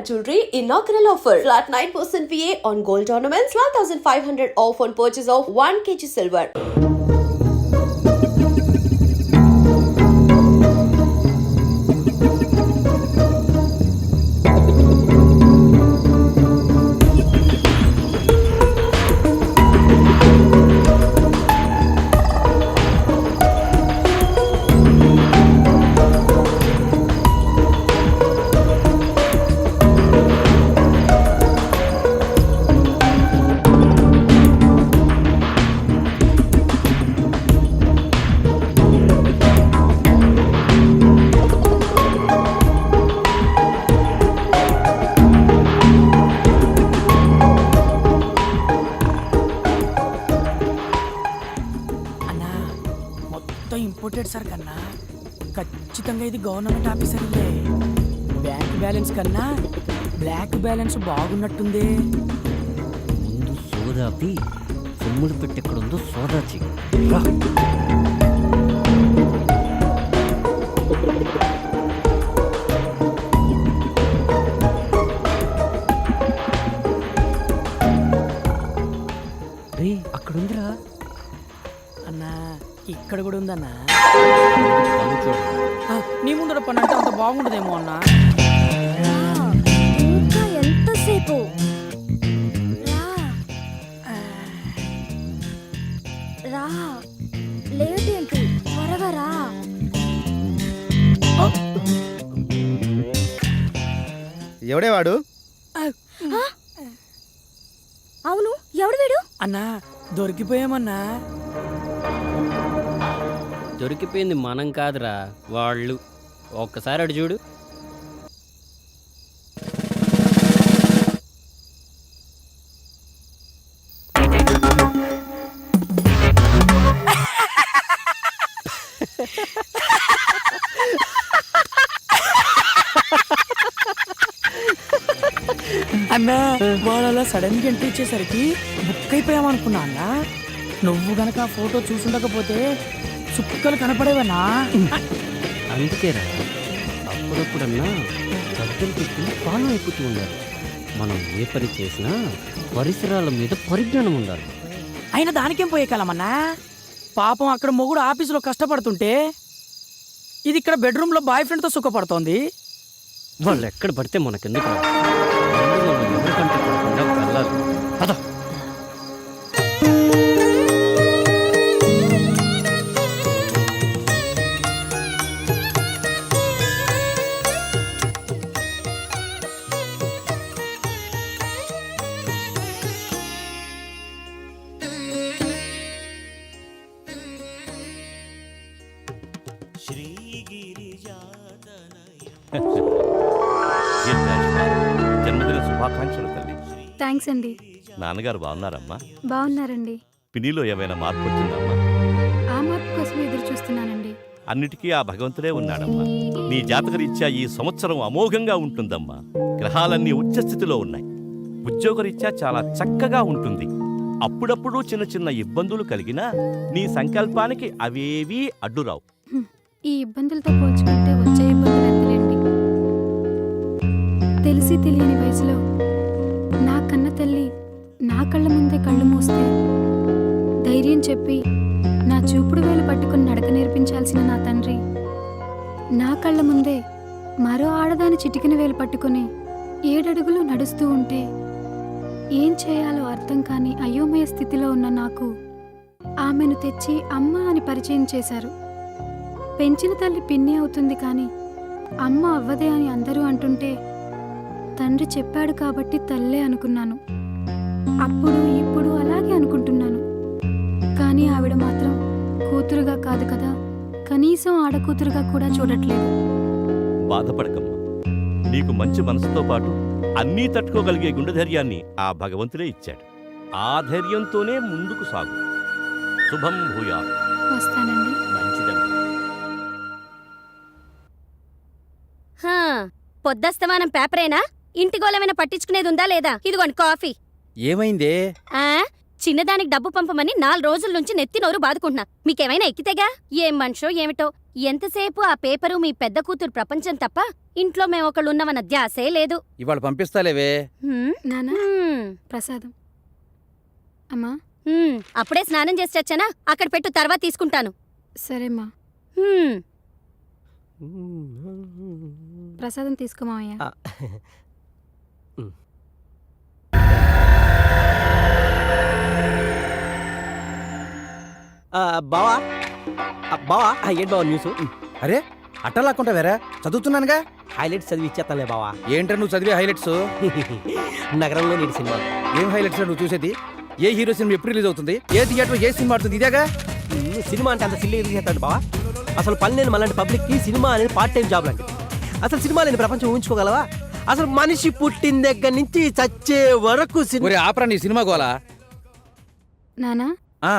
Jewelry inaugural offer. Flat 9% VA on gold ornaments, 12,500 off on purchase of 1 kg silver. Officer కన్నా ఖచ్చితంగా ఇది government ఆఫీసర్లే. Bank balance కన్నా black balance బాగున్నట్టుంది. ముందు సోదాపి సొమ్ముడు పెట్టెక్కడుందో సోదా చెయ్యి. ఇక్కడ కూడా ఉందన్నా. ఆ, నీ ముందర పని అంటే అంత బాగుండదేమో అన్నా. ఇంకా ఎంతసేపు? రా. ఏంటి? త్వరగా రా. ఎవడే వాడు? అవును. ఎవడు వీడు? అన్నా దొరికిపోయామన్నా. దొరికిపోయింది మనం కాదురా వాళ్ళు. ఒక్కసారి అడు చూడు. అన్నా వాళ్ళు అలా సడన్గా ఎంట్రీ ఇచ్చేసరికి బుక్ అయిపోయామనుకున్నా అన్నా. నువ్వు గనక ఫోటో చూసుండకపోతే చుక్కలు కనపడేవన్నా అందుకేరా. అప్పుడప్పుడన్నా గద్దెలు పెట్టి పాలన ఎక్కుతూ ఉండాలి. మనం ఏ పని చేసినా పరిసరాల మీద పరిజ్ఞానం ఉండాలి. అయినా దానికేం పోయే కాలమన్నా పాపం అక్కడ మొగుడు ఆఫీసులో కష్టపడుతుంటే ఇది ఇక్కడ బెడ్రూమ్లో బాయ్ ఫ్రెండ్తో సుఖపడుతోంది. వాళ్ళు ఎక్కడ పడితే మనకెందుకు రా? అండి నాన్నగారు బాగున్నారమ్మా? బాగున్నారండి. పినిలో ఏమైనా మార్పు వచ్చిందమ్మా? ఆ మార్పు కోసం ఎదురు చూస్తున్నానండి. అన్నిటికీ ఆ భగవంతుడే ఉన్నాడమ్మా. నీ జాతకరీత్యా ఈ సంవత్సరం అమోఘంగా ఉంటుందమ్మా. గ్రహాలన్నీ ఉచ్చస్థితిలో ఉన్నాయి. ఉద్యోగరీత్యా చాలా చక్కగా ఉంటుంది. అప్పుడప్పుడు చిన్న చిన్న ఇబ్బందులు కలిగినా నీ సంకల్పానికి అవేవీ అడ్డురావు. ఈ ఇబ్బందులతో పోల్చుకుంటే వచ్చే ఇబ్బందులు ఎంతలేండి తెలిసి తెలియని వయసులో నా కన్న తల్లి నా కళ్ళ ముందే కళ్ళు మూస్తే ధైర్యం చెప్పి నా చూపుడు వేలు పట్టుకుని నడక నేర్పించాల్సిన నా తండ్రి. నా కళ్ళ ముందే మరో ఆడదాని చిటికిన వేలు పట్టుకుని ఏడడుగులు నడుస్తూ ఉంటే ఏం చేయాలో అర్థం కాని అయోమయ స్థితిలో ఉన్న నాకు ఆమెను తెచ్చి అమ్మ అని పరిచయం చేశారు. పెంచిన తల్లి పిన్ని అవుతుంది కానీ అమ్మ అవ్వదే అని అందరూ అంటుంటే తండ్రి చెప్పాడు కాబట్టి తల్లే అనుకున్నాను. అప్పుడు ఇప్పుడు అలాగే అనుకుంటున్నాను. కానీ ఆవిడ మాత్రం కూతురుగా కాదు కదా. కనీసం ఆడకూతురుగా కూడా చూడట్లేదు. బాధపడకమ్మా. నీకు మంచి మనసుతో పాటు అన్నీ తట్టుకోగలిగే గుండె ధైర్యాన్ని ఆ భగవంతుడే ఇచ్చాడు. ఆ ధైర్యంతోనే ముందుకు సాగు. శుభం భూయా వస్తానండి. మంచిదమ్మా. హా, పొద్దస్తమానం పేపరేనా? ఇంటి గోళమైనా పట్టించుకునేది ఉందా లేదా? ఇదిగోండి కాఫీ. ఏమైందే? ఆ చిన్నదానికి డబ్బు పంపమని నాలుగు రోజుల నుంచి నెత్తి నోరు బాదుకుంటున్నా. మీకేమైనా ఎక్కితేగా? ఏం మనిషో ఏమిటో? ఎంతసేపు ఆ పేపరు మీ పెద్ద కూతురు ప్రపంచం తప్ప ఇంట్లో మేమొకళ్ళున్నవన్న ధ్యాసే లేదు. ఇవాళ పంపిస్తాలేవే? హ్మ్? నానా? హ్మ్. ప్రసాదం. అమ్మా? హ్మ్. అప్పుడే స్నానం చేసి వచ్చానా? అక్కడ పెట్టు తర్వాత తీసుకుంటాను. సరేమ్మా హ్మ్. ప్రసాదం తీసుకో మావయ్య. బావా? బావా? ఏంటి బావా న్యూస్ అరే అట్టలాక్కుంటా వేరా చదువుతున్నానుగా? హైలైట్స్ చదివి ఇచ్చేస్తానులే బావా. ఏంట్రా నువ్వు చదివే హైలైట్స్ నగరంలో నేటి సినిమా. ఏం హైలైట్స్ నువ్వు చూసేది? ఏ హీరో సినిమా ఎప్పుడు రిలీజ్ అవుతుంది? ఏ థియేటర్ ఏ సినిమా ఆడుతుంది? ఇదేగా? సినిమా అంటే అంత సిల్లి ఎదురు చేస్తాడు బావా. అసలు పని లేని మళ్ళీ పబ్లిక్కి సినిమా అనేది పార్ట్ టైం జాబ్ లాంటిది. అసలు సినిమా లేని ప్రపంచం ఊహించుకోగలవా? అసలు మనిషి పుట్టిన దగ్గర నుంచి చచ్చే వరకు సినిమా ఒరే ఆపరా నీ సినిమా గోలా నానా? ఆ,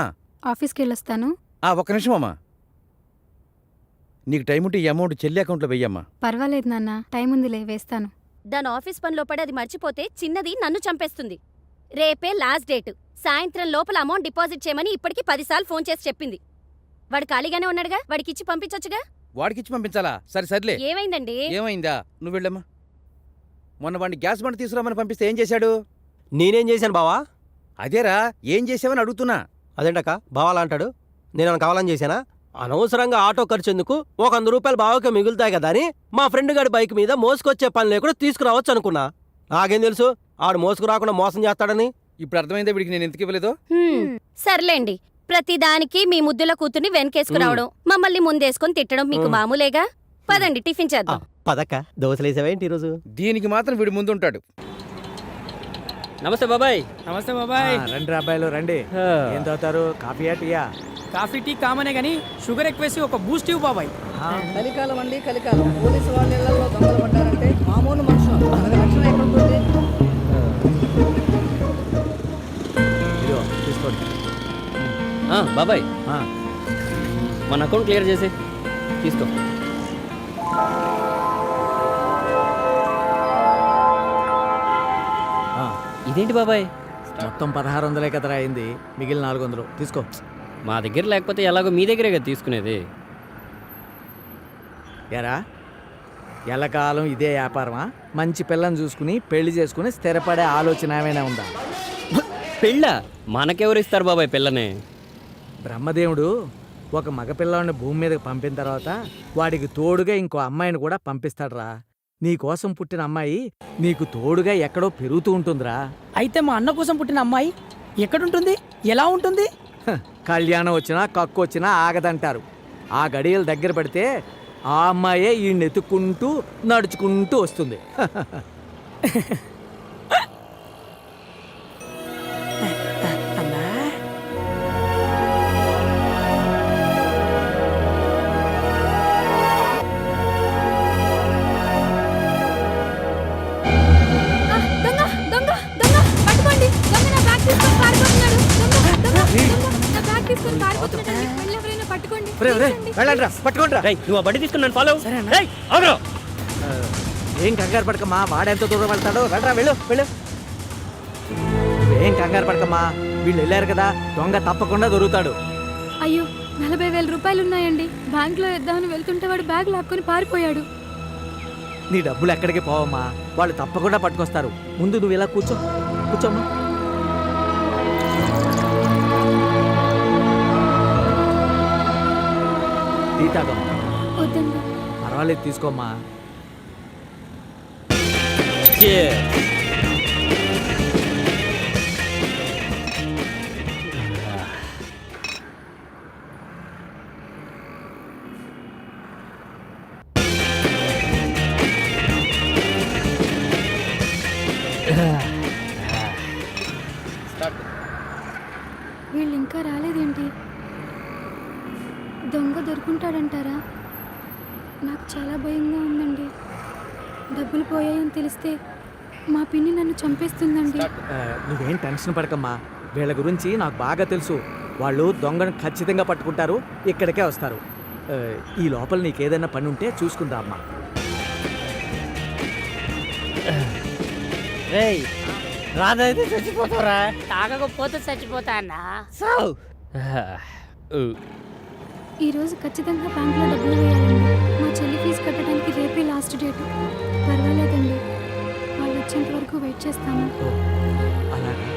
ఆఫీస్కి వెళ్ళొస్తాను ఆ, ఒక్క నిమిషం అమ్మా. నీకు టైం ఉంటే ఈ అమౌంట్ చెల్లి అకౌంట్లో వెయ్యమ్మా. పర్వాలేదు నాన్న టైం ఉందిలే వేస్తాను. దాని ఆఫీస్ పనిలో పడి అది మర్చిపోతే చిన్నది నన్ను చంపేస్తుంది. రేపే లాస్ట్ డేట్. సాయంత్రం లోపల అమౌంట్ డిపాజిట్ చేయమని ఇప్పటికి పదిసార్లు ఫోన్ చేసి చెప్పింది. వాడు ఖాళీగానే ఉన్నాడుగా? వాడికి ఇచ్చి పంపించొచ్చుగా? వాడికి ఇచ్చి పంపించాలా? సరే సర్లే. ఏమైందండి? ఏమైందా? నువ్వు వెళ్ళమ్మా. మొన్న వాడిని గ్యాస్ బండ తీసుకురామని పంపిస్తే ఏం చేశాడు? నేనేం చేశాను బావా? అదేరా ఏం చేసావని అడుగుతున్నా. అదేంటక్క? బావాలా అంటాడు? నేను కావాలని చేశానా? అనవసరంగా ఆటో ఖర్చు ఎందుకు ఒక వంద రూపాయలు బావకే మిగులుతాయి కదా అని మా ఫ్రెండ్ గారి బైక్ మీద మోసుకొచ్చే పని లేకుండా తీసుకురావచ్చు అనుకున్నా. నాకేం తెలుసు? ఆడు మోసుకురాకుండా మోసం చేస్తాడని. ఇప్పుడు అర్థమైందా వీడికి నేను ఎందుకు ఇవ్వలేదు? సర్లేండి. ప్రతిదానికి మీ ముద్దుల కూతుర్ని వెనకేసుకురావడం మమ్మల్ని ముందేసుకొని తిట్టడం మీకు. మామూలేగా? పదండి టిఫిన్ చేద్దాం. పదక్క. దోశలేసావేంటి ఈరోజు? దీనికి మాత్రం వీడు ముందుంటాడు. నమస్తే బాబాయ్. నమస్తే బాబాయ్. రండి రా అబ్బాయిలు రండి ఏం తాగుతారు? కాఫీయా టీయా? కాఫీ టీ కామనే గానీ షుగర్ ఎక్కువేసి ఒక బూస్ట్ ఇవ్వు బాబాయ్. కలికాలం అండి కలికాలం పోలీసు వాళ్ళ ఇళ్ళలో దొంగలు పడ్డారంటే మామూలు మనుషులు. రక్షణ ఎక్కడుంటుంది? ఇదిగో తీసుకోండి. ఆ, బాబాయ్. ఆ, మన అకౌంట్ క్లియర్ చేసి తీసుకో. ఇదేంటి బాబాయ్? మొత్తం పదహారు వందలే కదరా అయింది. మిగిలిన నాలుగు వందలు. తీసుకో. మా దగ్గర లేకపోతే ఎలాగో మీ దగ్గరే కదా తీసుకునేది. ఎరా? ఎల్లకాలం ఇదే వ్యాపారమా? మంచి పిల్లని చూసుకుని పెళ్ళి చేసుకుని స్థిరపడే ఆలోచన ఏమైనా ఉందా? పెళ్ళ? మనకెవరు ఇస్తారు బాబాయ్ పిల్లని? బ్రహ్మదేవుడు ఒక మగపిల్లాడిని భూమి మీదకి పంపిన తర్వాత వాడికి తోడుగా ఇంకో అమ్మాయిని కూడా పంపిస్తాడురా. నీ కోసం పుట్టిన అమ్మాయి నీకు తోడుగా ఎక్కడో పెరుగుతూ ఉంటుందిరా. అయితే మా అన్న కోసం పుట్టిన అమ్మాయి ఎక్కడుంటుంది? ఎలా ఉంటుంది? హ, కళ్యాణం వచ్చినా కక్కు వచ్చినా ఆగదంటారు. ఆ గడియలు దగ్గర పడితే ఆ అమ్మాయే ఈ నెతుక్కుంటూ నడుచుకుంటూ వస్తుంది. నువ్వు బండి తీసుకుని నన్ను ఫాలో రేయ్ ఆగురా. ఏం కంగారు పడకమ్మా వాడెంత దూరం వెళ్తాడో. రండ్రా వెళ్ళు వెళ్ళు. ఏం కంగారు పడకమ్మా వీళ్ళు వెళ్ళారు కదా దొంగ తప్పకుండా దొరుకుతాడు. అయ్యో నలభై వేల రూపాయలు ఉన్నాయండి. బ్యాంక్లో వేద్దామని వెళ్తుంటే వాడు బ్యాగ్ లాక్కొని పారిపోయాడు. నీ డబ్బులు ఎక్కడికి పోవమ్మా? వాళ్ళు తప్పకుండా పట్టుకొస్తారు. ముందు నువ్వు ఇలా కూర్చో కూర్చోమ్మా. టీ తాగమ్మా. పర్వాలేదు తీసుకోమ్మా. నువ్వేం టెన్షన్ పడకమ్మా. వీళ్ళ గురించి నాకు బాగా తెలుసు. వాళ్ళు దొంగను ఖచ్చితంగా పట్టుకుంటారు ఇక్కడికే వస్తారు. ఈ లోపల నీకేదైనా పని ఉంటే చూసుకుందా అమ్మా. రేయ్ రాదైతే చచ్చిపోతారా తాగకపోతే చచ్చిపోతా అన్నా. సావు. ఈరోజు ఖచ్చితంగా బ్యాంకులో డబ్బులు వేయాలండి. మా చెల్లి ఫీజు కట్టడానికి రేపే లాస్ట్ డేట్. పర్వాలేదండి. వాళ్ళు వచ్చేంత వరకు వెయిట్ చేస్తాను. అలాగా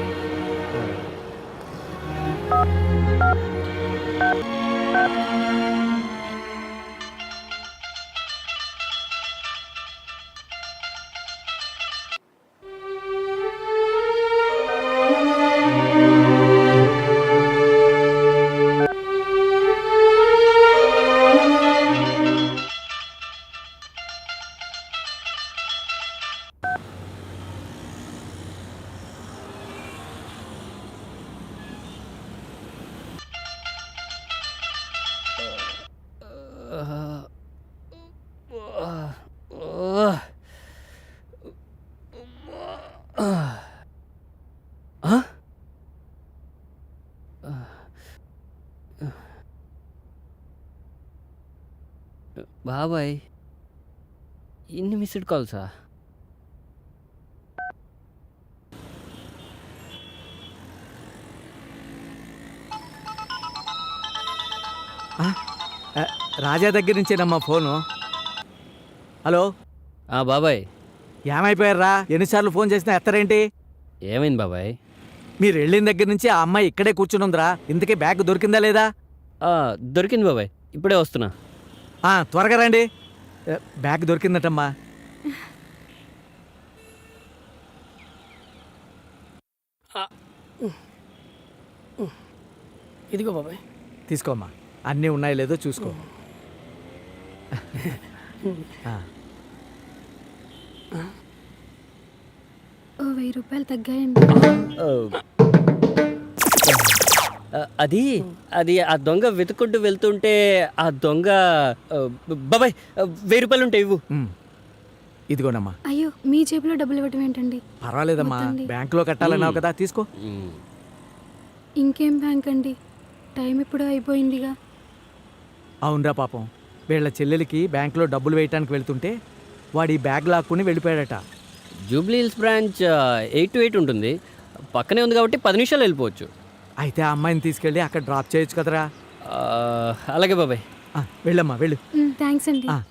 బాబాయ్ ఇన్ని మిస్డ్ కాల్సా? రాజా దగ్గర నుంచేనమ్మా ఫోను. హలో? ఆ బాబాయ్. ఏమైపోయారా? ఎన్నిసార్లు ఫోన్ చేసినా ఎత్తరేంటి? ఏమైంది బాబాయ్? మీరు వెళ్ళిన దగ్గర నుంచి ఆ అమ్మాయి ఇక్కడే కూర్చుని ఉందిరా. ఇంతకీ బ్యాగ్ దొరికిందా లేదా? దొరికింది బాబాయ్. ఇప్పుడే వస్తున్నా. త్వరగా రండి. బ్యాగ్ దొరికిందటమ్మా. ఇదిగో బాబాయ్. తీసుకోమ్మా. అన్నీ ఉన్నాయో లేదో చూసుకో. ఓ వెయ్యి రూపాయలు తగ్గాయండి. అది అది ఆ దొంగ వెతుకుంటూ వెళ్తుంటే ఆ దొంగ బాబాయ్ వెయ్యి రూపాయలు ఉంటాయి ఇవ్వు. ఇదిగోనమ్మా. అయ్యో మీ జేబులో డబ్బులు ఇవ్వటం ఏంటండి? పర్వాలేదమ్మా. బ్యాంకులో కట్టాలన్నావు కదా తీసుకో. ఇంకేం బ్యాంక్ అండి? టైం ఇప్పుడు అయిపోయిందిగా. అవునరా పాపం. వీళ్ళ చెల్లెలికి బ్యాంకులో డబ్బులు వేయటానికి వెళ్తుంటే వాడి బ్యాగ్ లాక్కుని వెళ్ళిపోయాడట. Jubilee Hills branch eight to eight ఉంటుంది. పక్కనే ఉంది కాబట్టి పది నిమిషాలు వెళ్ళిపోవచ్చు. అయితే ఆ అమ్మాయిని తీసుకెళ్ళి అక్కడ డ్రాప్ చేయొచ్చు కదరా? ఆ, అలాగే బాబాయ్. ఆ, వెళ్ళమ్మా వెళ్ళు. థ్యాంక్స్ అండి. ఆ.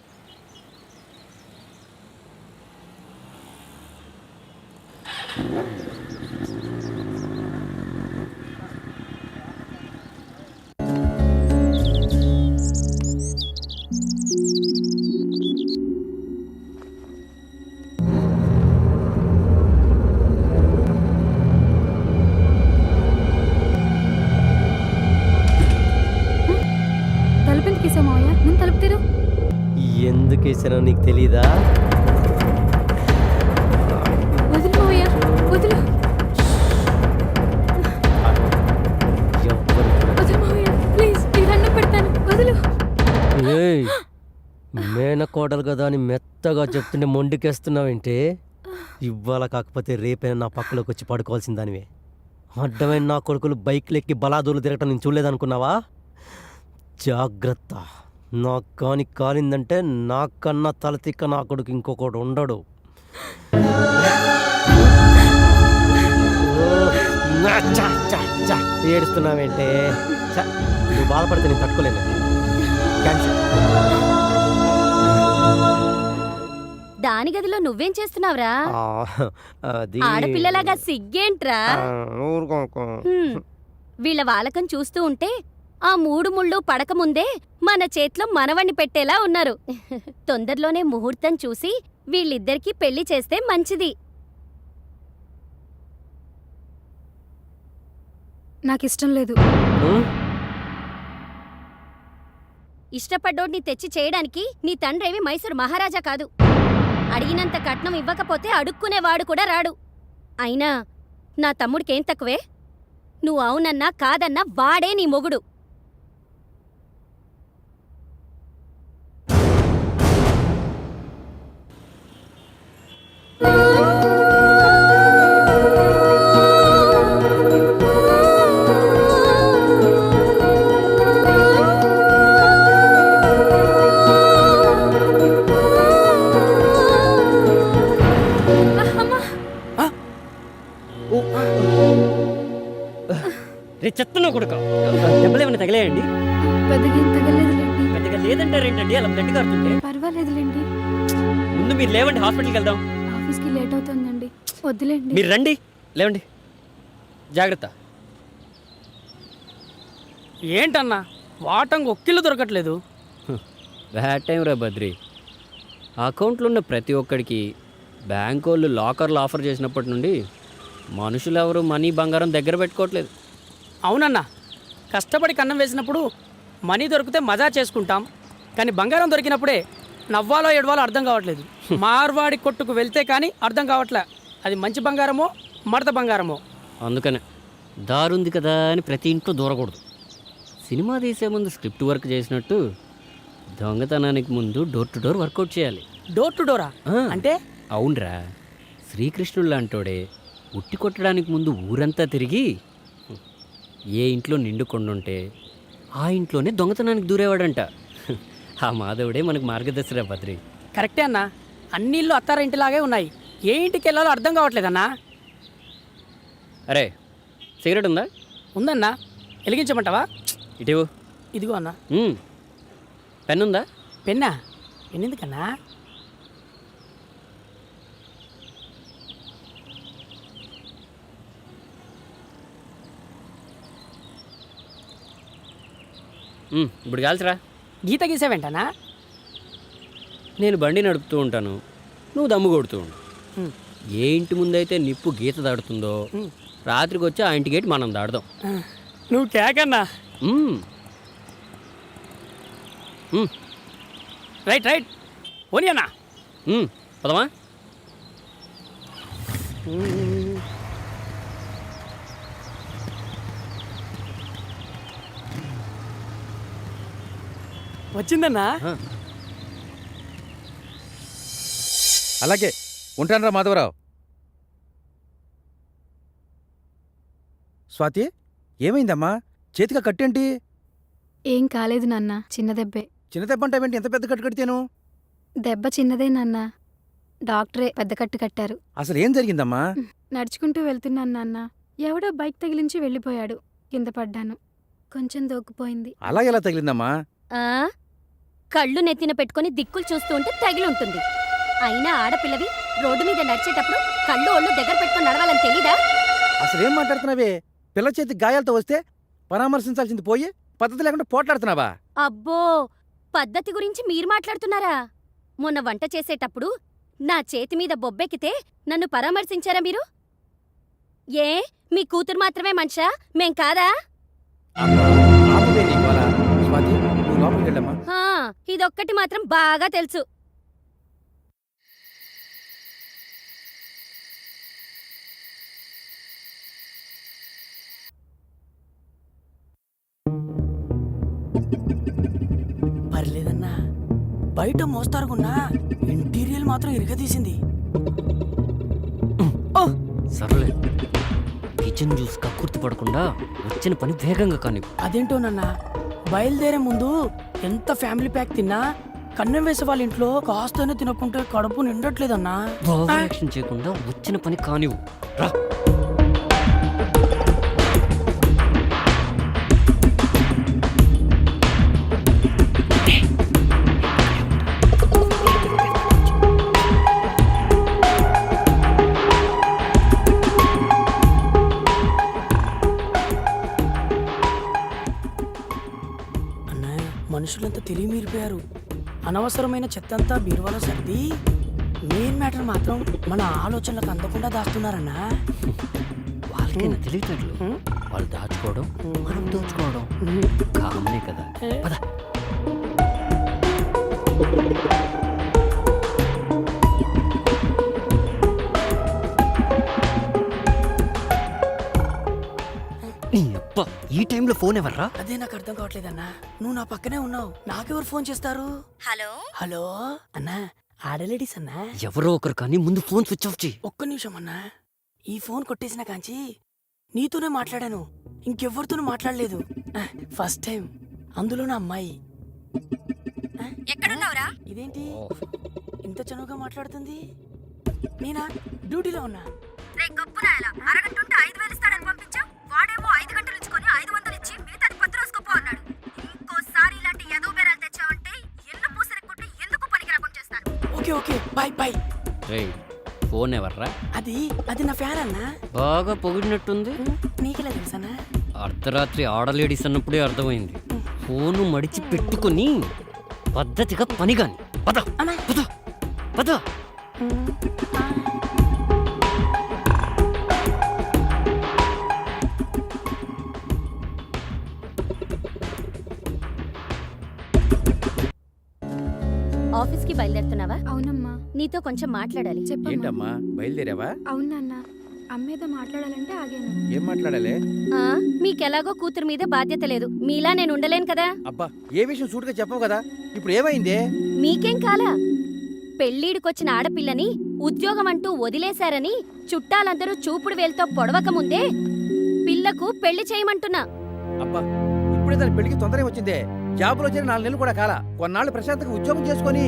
పెడతాను వదులు. ఏయ్ మేనకోడలు కదా అని మెత్తగా చెప్తుంటే మొండికేస్తున్నావేంటి? ఇవాళ కాకపోతే రేపైనా నా పక్కలోకి వచ్చి పడుకోవాల్సిన దానివే. అడ్డమైన నా కొడుకులు బైక్లు ఎక్కి బలాదూలు తిరగటం నేను చూడలేదనుకున్నావా? జాగ్రత్త. నా కాని కాలిందంటే నాకన్నా తలతిక్క నా కొడుకు ఇంకొకడు ఉండడు. ఓ, నా చా, చా, చా. ఏడుస్తున్నావేంటే? నువ్వు బాధపడితే నేను తట్టుకోలేను. దాని గదిలో నువ్వేం చేస్తున్నావురా? ఆడపిల్లలాగా సిగ్గేంట్రా. వీళ్ళ వాలకం చూస్తూ ఉంటే ఆ మూడు ముళ్ళు పడక ముందే మన చేతిలో మనవణ్ణి పెట్టేలా ఉన్నారు. తొందరలోనే ముహూర్తం చూసి వీళ్ళిద్దరికీ పెళ్ళి చేస్తే మంచిది. నాకు ఇష్టం లేదు? ఇష్టపడ్డోడిని తెచ్చి చేయడానికి నీ తండ్రేవి మైసూరు మహారాజా కాదు. అడిగినంత కట్నం ఇవ్వకపోతే అడుక్కునేవాడు కూడా రాడు. అయినా నా తమ్ముడికేం తక్కువే? నువ్వు అవునన్నా కాదన్నా వాడే నీ మొగుడు. పెద్దగా ఏం తగలేదులేండి పెద్దగా లేదంటారేంటండి? అలా బ్లడ్ కారుతుంటే పర్వాలేదులేండి. ముందు మీరు లేవండి హాస్పిటల్కి వెళ్దాం. ఆఫీస్కి లేట్ అవుతుందండి. వద్దులేండి. మీరు రండి లేవండి. జాగ్రత్త. ఏంటన్నా? వాటంగా ఒక్కిళ్ళు దొరకట్లేదు. బ్యాడ్ టైం రా బద్రి. ఆ అకౌంట్లో ఉన్న ప్రతి ఒక్కడికి బ్యాంక్ వాళ్ళు లాకర్లు ఆఫర్ చేసినప్పటి నుండి మనుషులు ఎవరు మనీ బంగారం దగ్గర పెట్టుకోవట్లేదు. అవునన్నా. కష్టపడి కన్నం వేసినప్పుడు మనీ దొరికితే మజా చేసుకుంటాం. కానీ బంగారం దొరికినప్పుడే నవ్వాలో ఎడవాలో అర్థం కావట్లేదు. మార్వాడి కొట్టుకు వెళ్తే కానీ అర్థం కావట్లే. అది మంచి బంగారమో మడత బంగారమో. అందుకనే దారుంది కదా అని ప్రతి ఇంట్లో దూరకూడదు. సినిమా తీసే ముందు స్క్రిప్ట్ వర్క్ చేసినట్టు దొంగతనానికి ముందు డోర్ టు డోర్ వర్కౌట్ చేయాలి. డోర్ టు డోరా? అంటే? అవునరా. శ్రీకృష్ణుడు లాంటోడే ఉట్టి కొట్టడానికి ముందు ఊరంతా తిరిగి ఏ ఇంట్లో నిండు కొండుంటే ఆ ఇంట్లోనే దొంగతనానికి దూరేవాడంట. ఆ మాధవుడే మనకు మార్గదర్శిరా బద్రి. కరెక్టే అన్నా. అన్ని ఇల్లు అత్తారింటిలాగే ఉన్నాయి. ఏ ఇంటికి వెళ్ళాలో అర్థం కావట్లేదన్నా. అరే సిగరెట్ ఉందా? ఉందన్నా. వెలిగించమంటావా? ఇటీవు ఇదిగో అన్నా. పెన్ ఉందా పెన్నా? పెన్నెందుకన్నా ఉమ్, ఇప్పుడు కాల్చరా. గీత గీసావేంటనా? నేను బండి నడుపుతూ ఉంటాను. నువ్వు దమ్ము కొడుతూ ఉండు. ఏ ఇంటి ముందైతే నిప్పు గీత దాడుతుందో. రాత్రికి వచ్చి ఆ ఇంటి గేట్ మనం దాడదాం నువ్వు కేకన్నా. Right right. ఓని అన్నా పదమా? వచ్చిందన్నా? అలాగే ఉంటానరా మాధవరావు. స్వాతి ఏమైందమ్మా? చేతిగా కట్టేంటి? ఏం కాలేదు నాన్న చిన్న దెబ్బే. చిన్న దెబ్బ అంటావేంటి ఎంత పెద్ద కట్టు కడితేను? దెబ్బ చిన్నదే నాన్న. డాక్టరే పెద్ద కట్టు కట్టారు. అసలు ఏం జరిగిందమ్మా? నడుచుకుంటూ వెళ్తున్నాను నాన్న. ఎవడో బైక్ తగిలించి వెళ్ళిపోయాడు. కింద పడ్డాను. కొంచెం దోక్కుపోయింది. అలా ఎలా తగిలిందమ్మా? ఆ? కళ్ళు నెత్తిన పెట్టుకొని దిక్కులు చూస్తూ ఉంటే తగిలి ఉంటుంది అయినా ఆడపిల్లవి రోడ్డు మీద నడిచేటప్పుడు కళ్ళు ఒళ్ళు దగ్గర పెట్టుకొని నడవాలని తెలీదా? అసలు ఏం మాట్లాడుతున్నావే? పిల్ల చేతి గాయాలతో వస్తే పరామర్శించాల్సింది పోయి పద్ధతి లేకుండా పోట్లాడుతున్నావా? అబ్బో! పద్ధతి గురించి మీరు మాట్లాడుతున్నారా? మొన్న వంట చేసేటప్పుడు నా చేతి మీద బొబ్బెక్కితే నన్ను పరామర్శించారా మీరు? ఏ? మీ కూతురు మాత్రమే మనిషా? మేం కాదా? హా, ఇదొక్కటి మాత్రం బాగా తెలుసు. పర్లేదన్నా. బయట మోస్తారుకున్నా ఇంటీరియల్ మాత్రం ఇరగదీసింది. సర్లే. కిచెన్ జ్యూస్ కక్కుర్తి పడకుండా వచ్చిన పని వేగంగా కానీ అదేంటోనన్నా బయలుదేరే ముందు ఎంత ఫ్యామిలీ ప్యాక్ తిన్నా కన్నం వేసే వాళ్ళ ఇంట్లో కాస్తనే తినకుంటే కడుపు నిండట్లేదన్నా. యాక్షన్ చేయకుండా వచ్చిన పని కానివ్వు. మనుషులంతా తెలివి మీరిపోయారు అనవసరమైన చెత్తంతా బీరువాలో సర్ది మెయిన్ మ్యాటర్ మాత్రం మన ఆలోచనలకు అందకుండా దాస్తున్నారన్నా. వాళ్ళకైనా తెలియటట్లు? వాళ్ళు దాచుకోవడం మనం దోచుకోవడం కామనే కదా. పద. అబ్బా, ఈ టైంలో ఫోన్ ఎవర్రా? అదే నాకు అర్థం కావట్లేదన్నా. నువ్వు నా పక్కనే ఉన్నావు. నాకెవరు ఫోన్ చేస్తారు? హలో? హలో? అన్నా ఆడలేడీస్ అన్నా? ఎవరో ఒకరు కానీ ముందు ఫోన్ స్విచ్ ఆఫ్ చేయి. ఒక్క నిమిషం అన్నా. ఈ ఫోన్ కొట్టేసిన కాంచి నీతోనే మాట్లాడాను. ఇంకెవ్వరితోనూ మాట్లాడలేదు. ఆ, ఫస్ట్ టైం. అందులో నా అమ్మాయి. ఆ, ఎక్కడున్నావురా? ఇదేంటి? ఇంత చనువుగా మాట్లాడుతుంది? నేనా? డ్యూటీలో ఉన్నా. రే ఉంటే ఐదు వేలు ఇస్తాడని పంపించావు? వాడేమో ఐదు గంటలు ఇచ్చుకొని ఐదు వందలు ఇచ్చి మిగతాది పది రోజుకోపో అన్నాడు. ఇంకోసారి ఇలాంటి ఎదో బేరాలు తెచ్చావంటే ఎల్లు పూసరి కొట్టి ఎందుకు పనికి రాకుండా చేస్తాను? Okay okay. బై బై రే ఫోన్ ఎవర్రా? అది అది నా ఫ్యాన్ అన్నా. బాగా పొగిడినట్టుంది. నీకెలా తెలుసానా అర్ధరాత్రి ఆడలేడీస్ అన్నప్పుడే అర్థమైంది. ఫోను మడిచి పెట్టుకొని పద్ధతిగా పని కాని పద పద. పద ఆఫీస్కి బయలుదేరుతున్నావా? అవునమ్మా. నీతో కొంచెం మాట్లాడాలి. చెప్పమ్మా. ఏంటమ్మా? బయలుదేరావా? అవును నాన్న. అమ్మేదో మాట్లాడాలంటే ఆగాను. ఏం మాట్లాడాలి? ఆ, మీకెలాగో కూతురు మీద బాధ్యత లేదు. మీలా నేను ఉండలేను కదా? అబ్బా ఏ విషయం సూటుగా చెప్పవు కదా? ఇప్పుడు ఏమైందే? మీకేం కాలా? పెళ్ళీడికొచ్చిన ఆడపిల్లని ఉద్యోగం అంటూ వదిలేశారని చుట్టాలందరూ చూపుడు వేలుతో పొడవక ముందే పిల్లకు పెళ్ళి చేయమంటున్నా. అబ్బా ఇప్పుడే దాని పెళ్ళికి వచ్చిందే. జాబులో చేరి నాలుగు నెలలు కూడా కాల. కొన్నాళ్ళు ప్రశాంతంగా ఉద్యోగం చేసుకొని.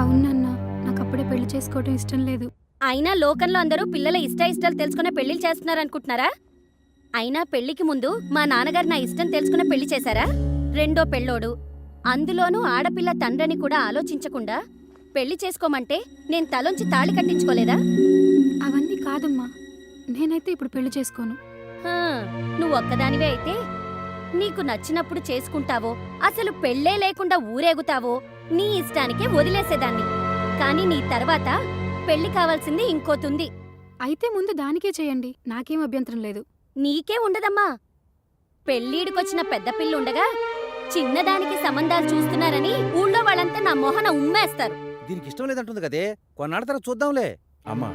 అవును నాన్న నాకు అప్పుడే పెళ్ళి చేసుకోవడం ఇష్టం లేదు. అయినా లోకంలో అందరూ పిల్లల ఇష్ట ఇష్టాలు తెలుసుకునే పెళ్ళిళ్ళు చేస్తున్నారనుకుంటున్నారా? అయినా పెళ్ళికి ముందు మా నాన్నగారు నా ఇష్టం తెలుసుకునే పెళ్ళి చేశారా? రెండో పెళ్ళోడు. అందులోనూ ఆడపిల్ల తండ్రిని కూడా ఆలోచించకుండా పెళ్ళి చేసుకోమంటే నేను తలొంచి తాళి కట్టించుకోలేదా? అవన్నీ కాదమ్మా. నేనైతే ఇప్పుడు పెళ్ళి చేసుకోను. హా, నువ్వు ఒక్కదానివే అయితే నీకు నచ్చినప్పుడు చేసుకుంటావో అసలు పెళ్ళే లేకుండా ఊరేగుతావో నీ ఇష్టానికే వదిలేసేదాన్ని. కానీ నీ తర్వాత పెళ్ళి కావాల్సింది ఇంకోతుంది అయితే ముందు దానికే చేయండి నాకేం అభ్యంతరం లేదు. నీకే ఉండదమ్మా. పెళ్ళీడికొచ్చిన పెద్ద పిల్ల ఉండగా చిన్నదానికి సంబంధాలు చూస్తున్నారని ఊళ్ళో వాళ్ళంతా నా మొహన ఉమ్మేస్తారు. దీనికి ఇష్టం లేదంటుంది కదే. కొన్నాళ్ళ తర్వాత చూద్దాంలే. అమ్మా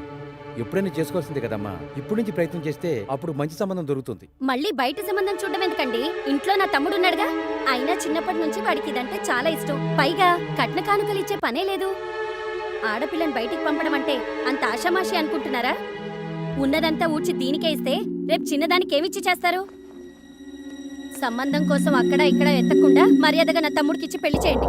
ఎప్పుడైనా చేసుకోవాల్సిందే కదమ్మా. ఇప్పుడు నుంచి ప్రయత్నం చేస్తే అప్పుడు మంచి సంబంధం దొరుకుతుంది. మళ్ళీ బయట సంబంధం చూడడం ఎందుకండి? ఇంట్లో నా తమ్ముడు ఉన్నాడుగా అయినా చిన్నప్పటి నుంచి వాడికి ఇదంటే చాలా ఇష్టం. పైగా కట్న కానుకలు ఇచ్చే పనే లేదు. ఆడపిల్లని బయటికి పంపడం అంటే అంత ఆషామాషి అనుకుంటున్నారా? ఉన్నదంతా ఊడ్చి దీనికే ఇస్తే రేపు చిన్నదానికి ఏమిచ్చి చేస్తారు? సంబంధం కోసం అక్కడ ఇక్కడ ఎత్తకుండా మర్యాదగా నా తమ్ముడికిచ్చి పెళ్ళి చేయండి.